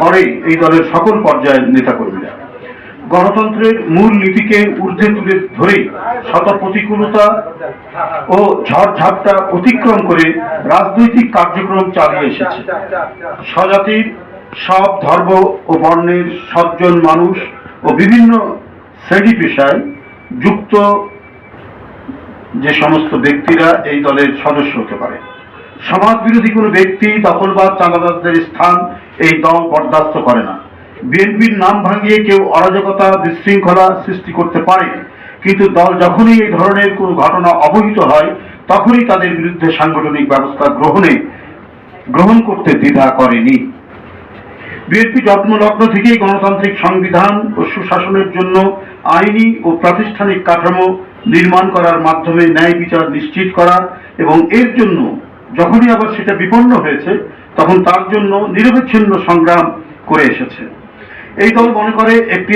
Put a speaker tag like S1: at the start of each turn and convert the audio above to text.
S1: করে এই দলের সকল পর্যায়ের নেতাকর্মীরা। গণতন্ত্রের মূল নীতিকে ঊর্ধ্বে তুলে ধরেই শত প্রতিকূলতা ও ঝড়ঝাপটা অতিক্রম করে রাজনৈতিক কার্যক্রম চালিয়ে এসেছে। স্বজাতির সব ধর্ম ও বর্ণের সজ্জন মানুষ ও বিভিন্ন শ্রেণি পেশায় যুক্ত যে সমস্ত ব্যক্তিরা এই দলের সদস্য হতে পারে। সমাজ বিরোধী কোনো ব্যক্তি দখলবাদ চাঁদাবাজদের স্থান এই দল বরদাস্ত করে না। বিএনপির নাম ভাঙিয়ে কেউ অরাজকতা বিশৃঙ্খলা সৃষ্টি করতে পারে। কিন্তু দল যখনই এই ধরনের কোনো ঘটনা অবহিত হয়, তখনই তাদের বিরুদ্ধে সাংগঠনিক ব্যবস্থা গ্রহণে গ্রহণ করতে দ্বিধা করেনি। বিএনপি জন্মলগ্ন থেকেই গণতান্ত্রিক সংবিধান ও সুশাসনের জন্য আইনি ও প্রাতিষ্ঠানিক কাঠামো নির্মাণ করার মাধ্যমে ন্যায় বিচার নিশ্চিত করা এবং এর জন্য যখনই আবার সেটা বিপন্ন হয়েছে, তখন তার জন্য নিরবিচ্ছিন্ন সংগ্রাম করে এসেছে। এই দল মনে করে একটি